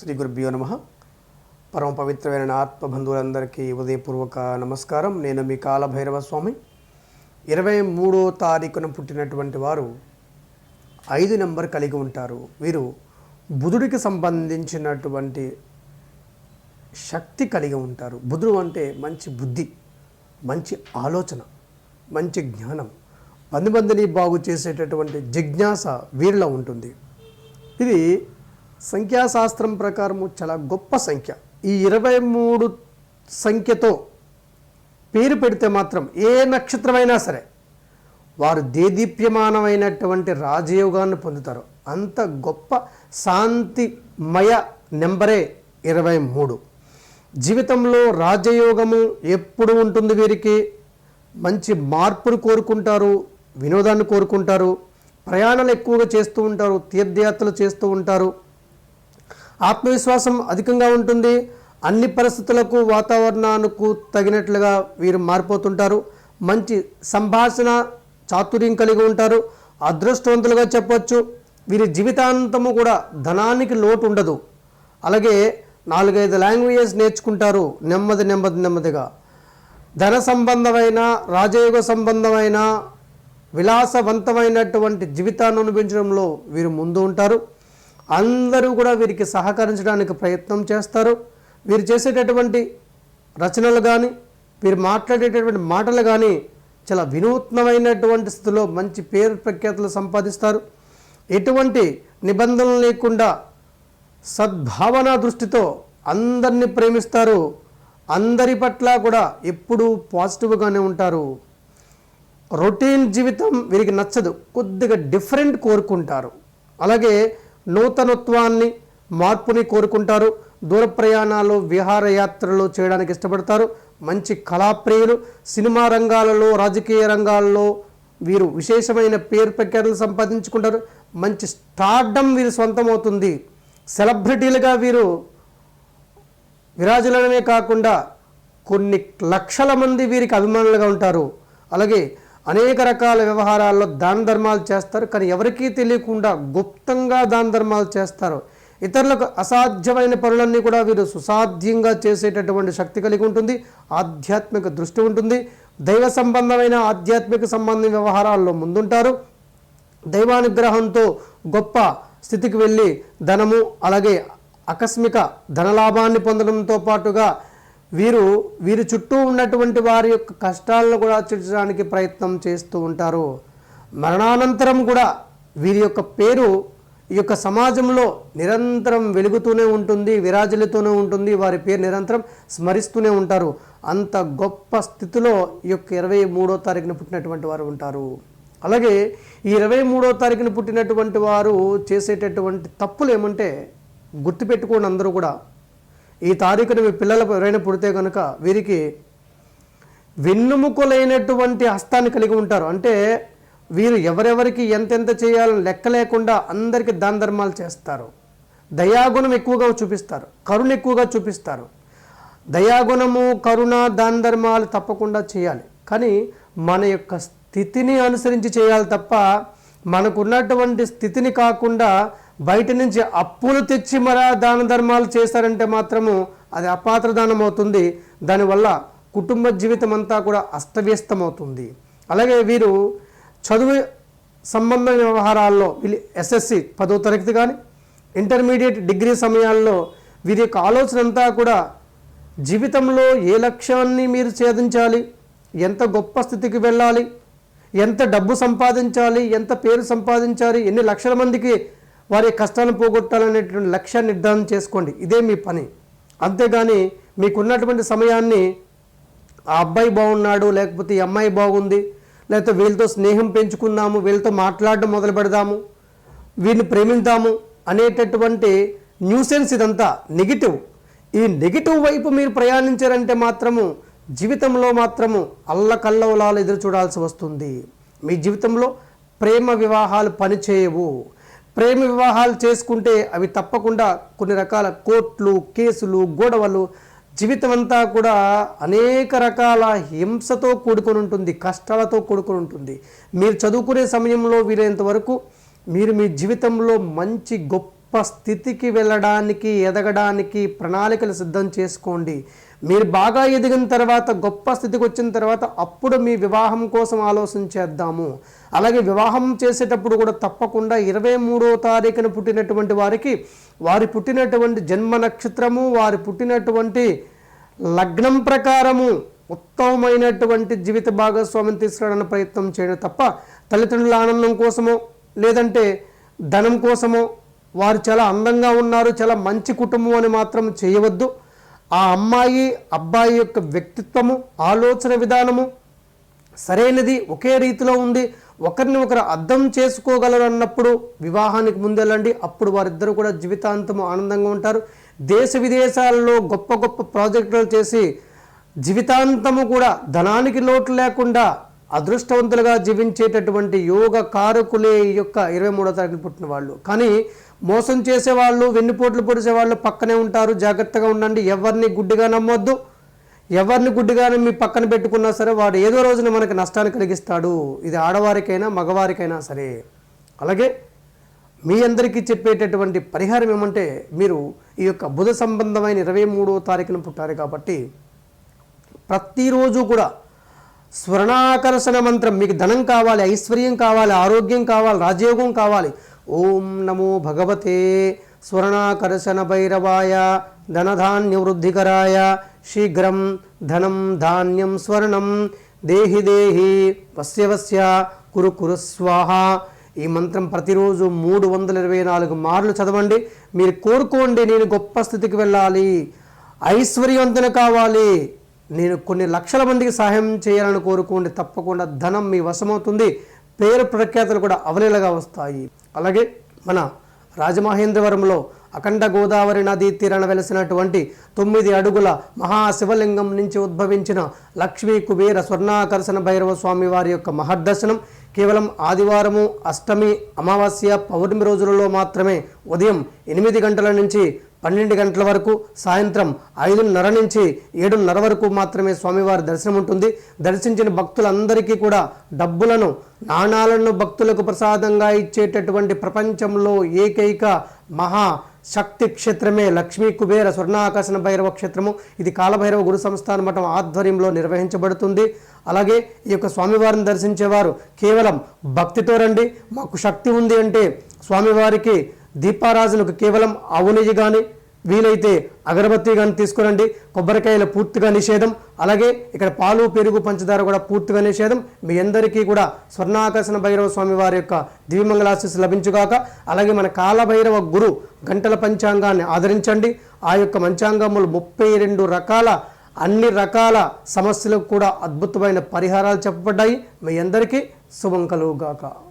శ్రీ గురుభ్యో నమ. పరమ పవిత్రమైన నా ఆత్మబంధువులందరికీ ఉదయపూర్వక నమస్కారం. నేను మీ కాలభైరవ స్వామి ఇరవై మూడో తారీఖున పుట్టినటువంటి వారు ఐదు నెంబర్ కలిగి ఉంటారు. వీరు బుధుడికి సంబంధించినటువంటి శక్తి కలిగి ఉంటారు. బుధుడు అంటే మంచి బుద్ధి మంచి ఆలోచన మంచి జ్ఞానం. పది మందిని బాగు చేసేటటువంటి జిజ్ఞాస వీరిలో ఉంటుంది. ఇది సంఖ్యాశాస్త్రం ప్రకారము చాలా గొప్ప సంఖ్య. ఈ ఇరవై మూడు సంఖ్యతో పేరు పెడితే మాత్రం ఏ నక్షత్రమైనా సరే వారు దేదీప్యమానమైనటువంటి రాజయోగాన్ని పొందుతారు. అంత గొప్ప శాంతిమయ నెంబరే ఇరవై మూడు. జీవితంలో రాజయోగము ఎప్పుడు ఉంటుంది వీరికి? మంచి మార్పును కోరుకుంటారు వినోదాన్ని కోరుకుంటారు ప్రయాణాలు ఎక్కువగా చేస్తూ ఉంటారు తీర్థయాత్రలు చేస్తూ ఉంటారు. ఆత్మవిశ్వాసం అధికంగా ఉంటుంది. అన్ని పరిస్థితులకు వాతావరణానికి తగినట్లుగా వీరు మారిపోతుంటారు. మంచి సంభాషణ చాతుర్యం కలిగి ఉంటారు. అదృష్టవంతులుగా చెప్పొచ్చు. వీరి జీవితాంతము కూడా ధనానికి లోటు ఉండదు. అలాగే నాలుగైదు లాంగ్వేజెస్ నేర్చుకుంటారు నెమ్మది నెమ్మది నెమ్మదిగా. ధన సంబంధమైన రాజయోగ సంబంధమైన విలాసవంతమైనటువంటి జీవితాన్ని అనుభవించడంలో వీరు ముందు ఉంటారు. అందరూ కూడా వీరికి సహకరించడానికి ప్రయత్నం చేస్తారు. వీరు చేసేటటువంటి రచనలు కానీ వీరు మాట్లాడేటటువంటి మాటలు కానీ చాలా వినూత్నమైనటువంటి స్థితిలో మంచి పేరు ప్రఖ్యాతులు సంపాదిస్తారు. ఎటువంటి నిబంధనలు లేకుండా సద్భావన దృష్టితో అందరినీ ప్రేమిస్తారు. అందరి పట్ల కూడా ఎప్పుడూ పాజిటివ్గానే ఉంటారు. రొటీన్ జీవితం వీరికి నచ్చదు. కొద్దిగా డిఫరెంట్ కోరుకుంటారు. అలాగే నూతనత్వాన్ని మార్పుని కోరుకుంటారు. దూర ప్రయాణాలు విహారయాత్రలు చేయడానికి ఇష్టపడతారు. మంచి కళాప్రియులు సినిమా రంగాలలో రాజకీయ రంగాల్లో వీరు విశేషమైన పేరు ప్రఖ్యాతులు సంపాదించుకుంటారు. మంచి స్టార్డమ్ వీరు సొంతమవుతుంది సెలబ్రిటీలుగా వీరు విరాజులనే కాకుండా కొన్ని లక్షల మంది వీరికి అభిమానులుగా ఉంటారు. అలాగే అనేక రకాల వ్యవహారాల్లో దాన ధర్మాలు చేస్తారు కానీ ఎవరికీ తెలియకుండా గుప్తంగా దాన ధర్మాలు చేస్తారు. ఇతరులకు అసాధ్యమైన పనులన్నీ కూడా వీరు సుసాధ్యంగా చేసేటటువంటి శక్తి కలిగి ఉంటుంది ఆధ్యాత్మిక దృష్టి ఉంటుంది. దైవ సంబంధమైన ఆధ్యాత్మిక సంబంధ వ్యవహారాల్లో ముందుంటారు. దైవానుగ్రహంతో గొప్ప స్థితికి వెళ్ళి ధనము అలాగే ఆకస్మిక ధనలాభాన్ని పొందడంతో పాటుగా వీరు వీరి చుట్టూ ఉన్నటువంటి వారి యొక్క కష్టాలను కూడా తీర్చడానికి ప్రయత్నం చేస్తూ ఉంటారు. మరణానంతరం కూడా వీరి యొక్క పేరు ఈ యొక్క సమాజంలో నిరంతరం వెలుగుతూనే ఉంటుంది విరాజులతోనే ఉంటుంది వారి పేరు నిరంతరం స్మరిస్తూనే ఉంటారు. అంత గొప్ప స్థితిలో ఈ యొక్క ఇరవై మూడో తారీఖున పుట్టినటువంటి వారు ఉంటారు. అలాగే ఈ ఇరవై మూడో తారీఖున పుట్టినటువంటి వారు చేసేటటువంటి తప్పులు ఏమంటే గుర్తుపెట్టుకోండి అందరూ కూడా ఈ తారీఖున మీ పిల్లల ఎవరైనా పుడితే కనుక వీరికి వెన్నుముకలైనటువంటి హస్తాన్ని కలిగి ఉంటారు. అంటే వీరు ఎవరెవరికి ఎంతెంత చేయాలని లెక్క లేకుండా అందరికీ దాన ధర్మాలు చేస్తారు. దయాగుణం ఎక్కువగా చూపిస్తారు. కరుణ ఎక్కువగా చూపిస్తారు. దయాగుణము కరుణ దాన ధర్మాలు తప్పకుండా చేయాలి. కానీ మన యొక్క స్థితిని అనుసరించి చేయాలి తప్ప మనకున్నటువంటి స్థితిని కాకుండా బయట నుంచి అప్పులు తెచ్చి మరా దాన ధర్మాలు చేశారంటే మాత్రము అది అపాత్ర దానం అవుతుంది దానివల్ల కుటుంబ జీవితం అంతా కూడా అస్తవ్యస్తమవుతుంది. అలాగే వీరు చదువు సంబంధ వ్యవహారాల్లో వీళ్ళు ఎస్ఎస్సి పదో తరగతి కానీ ఇంటర్మీడియట్ డిగ్రీ సమయాల్లో వీరి యొక్క ఆలోచన అంతా కూడా జీవితంలో ఏ లక్ష్యాన్ని మీరు ఛేదించాలి? ఎంత గొప్ప స్థితికి వెళ్ళాలి? ఎంత డబ్బు సంపాదించాలి? ఎంత పేరు సంపాదించాలి? ఎన్ని లక్షల మందికి వారి కష్టాలను పోగొట్టాలనేటువంటి లక్ష్యాన్ని నిర్ధారణ చేసుకోండి. ఇదే మీ పని. అంతేగాని మీకున్నటువంటి సమయాన్ని ఆ అబ్బాయి బాగున్నాడు లేకపోతే ఈ అమ్మాయి బాగుంది లేకపోతే వీళ్ళతో స్నేహం పెంచుకుందాము వీళ్ళతో మాట్లాడడం మొదలు పెడదాము వీరిని ప్రేమిద్దాము అనేటటువంటి న్యూసెన్స్ ఇదంతా నెగిటివ్. ఈ నెగిటివ్ వైపు మీరు ప్రయాణించారంటే మాత్రము జీవితంలో మాత్రము అల్లకల్లోలాలు ఎదురు చూడాల్సి వస్తుంది. మీ జీవితంలో ప్రేమ వివాహాలు పనిచేయవు. ప్రేమ వివాహాలు చేసుకుంటే అవి తప్పకుండా కొన్ని రకాల కోర్టులు కేసులు గొడవలు జీవితం అంతా కూడా అనేక రకాల హింసతో కూడుకొని ఉంటుంది కష్టాలతో కూడుకొని ఉంటుంది. మీరు చదువుకునే సమయంలో వీలైనంత వరకు మీరు మీ జీవితంలో మంచి గొప్ప స్థితికి వెళ్ళడానికి ఎదగడానికి ప్రణాళికలు సిద్ధం చేసుకోండి. మీరు బాగా ఎదిగిన తర్వాత గొప్ప స్థితికి వచ్చిన తర్వాత అప్పుడు మీ వివాహం కోసం ఆలోచన చేద్దాము. అలాగే వివాహం చేసేటప్పుడు కూడా తప్పకుండా ఇరవై మూడో తారీఖున పుట్టినటువంటి వారికి వారి పుట్టినటువంటి జన్మ నక్షత్రము వారి పుట్టినటువంటి లగ్నం ప్రకారము ఉత్తమమైనటువంటి జీవిత భాగస్వామిని తీసుకురావడానికి ప్రయత్నం చేయడం తప్ప తల్లిదండ్రుల ఆనందం కోసమో లేదంటే ధనం కోసమో వారు చాలా అందంగా ఉన్నారు చాలా మంచి కుటుంబం అని మాత్రం చేయవద్దు. ఆ అమ్మాయి అబ్బాయి యొక్క వ్యక్తిత్వము ఆలోచన విధానము సరైనది ఒకే రీతిలో ఉంది. ఒకరిని ఒకరు అర్థం చేసుకోగలరు అన్నప్పుడు వివాహానికి ముందెళ్ళండి. అప్పుడు వారిద్దరూ కూడా జీవితాంతము ఆనందంగా ఉంటారు. దేశ విదేశాలలో గొప్ప గొప్ప ప్రాజెక్టులు చేసి జీవితాంతము కూడా ధనానికి లోటు లేకుండా అదృష్టవంతులుగా జీవించేటటువంటి యోగ కారకులే ఈ యొక్క ఇరవై మూడో తారీఖున పుట్టిన వాళ్ళు. కానీ మోసం చేసేవాళ్ళు వెన్నుపోట్లు పొడిచే వాళ్ళు పక్కనే ఉంటారు. జాగ్రత్తగా ఉండండి. ఎవరిని గుడ్డిగా నమ్మొద్దు. ఎవరిని గుడ్డిగానే మీ పక్కన పెట్టుకున్నా సరే వాడు ఏదో రోజున మనకి నష్టాన్ని కలిగిస్తాడు. ఇది ఆడవారికైనా మగవారికైనా సరే. అలాగే మీ అందరికీ చెప్పేటటువంటి పరిహారం ఏమంటే మీరు ఈ యొక్క బుధ సంబంధమైన ఇరవై మూడో తారీఖున పుట్టారు కాబట్టి ప్రతిరోజు కూడా స్వర్ణాకర్షణ మంత్రం మీకు ధనం కావాలి ఐశ్వర్యం కావాలి ఆరోగ్యం కావాలి రాజయోగం కావాలి ఓం నమో భగవతే స్వర్ణాకర్షణ భైరవాయ ధనధాన్య వృద్ధికరాయ శీఘ్రం ధనం ధాన్యం స్వర్ణం దేహి దేహి వస్య వస్య కురు కురు స్వాహ. ఈ మంత్రం ప్రతిరోజు మూడు వందల ఇరవై నాలుగు మార్లు చదవండి. మీరు కోరుకోండి నేను గొప్ప స్థితికి వెళ్ళాలి. ఐశ్వర్యవంతులు కావాలి. నేను కొన్ని లక్షల మందికి సహాయం చేయాలని కోరుకోండి. తప్పకుండా ధనం మీ వశమవుతుంది. పేరు ప్రఖ్యాతలు కూడా అవలీలగా వస్తాయి. అలాగే మన రాజమహేంద్రవరంలో అఖండ గోదావరి నదీ తీరాన వెలసినటువంటి తొమ్మిది అడుగుల మహాశివలింగం నుంచి ఉద్భవించిన లక్ష్మీ కుబేర స్వర్ణాకర్షణ భైరవ స్వామి వారి యొక్క మహర్దర్శనం కేవలం ఆదివారము అష్టమి అమావాస్య పౌర్ణమి రోజులలో మాత్రమే ఉదయం ఎనిమిది గంటల నుంచి పన్నెండు గంటల వరకు సాయంత్రం ఐదున్నర నుంచి ఏడున్నర వరకు మాత్రమే స్వామివారి దర్శనం ఉంటుంది. దర్శించిన భక్తులందరికీ కూడా డబ్బులను నాణాలను భక్తులకు ప్రసాదంగా ఇచ్చేటటువంటి ప్రపంచంలో ఏకైక మహా శక్తి క్షేత్రమే లక్ష్మీ కుబేర స్వర్ణాకర్షణ భైరవ క్షేత్రము. ఇది కాలభైరవ గురు సంస్థాన మఠం ఆధ్వర్యంలో నిర్వహించబడుతుంది. అలాగే ఈ యొక్క స్వామివారిని దర్శించేవారు కేవలం భక్తితో రండి మాకు శక్తి ఉంది అంటే స్వామివారికి దీపారాజులకు కేవలం ఆవు కానీ వీలైతే అగరబత్తి కానీ తీసుకురండి. కొబ్బరికాయలు పూర్తిగా నిషేధం. అలాగే ఇక్కడ పాలు పెరుగు పంచదార కూడా పూర్తిగా నిషేధం. మీ అందరికీ కూడా స్వర్ణాకర్షణ భైరవ స్వామి వారి యొక్క దివ్యమంగళాశీస్సు లభించుగాక అలాగే మన కాలభైరవ గురు గంటల పంచాంగాన్ని ఆదరించండి. ఆ యొక్క పంచాంగములు ముప్పై రెండు రకాల అన్ని రకాల సమస్యలకు కూడా అద్భుతమైన పరిహారాలు చెప్పబడ్డాయి. మీ అందరికీ శుభం కలుగుగాక.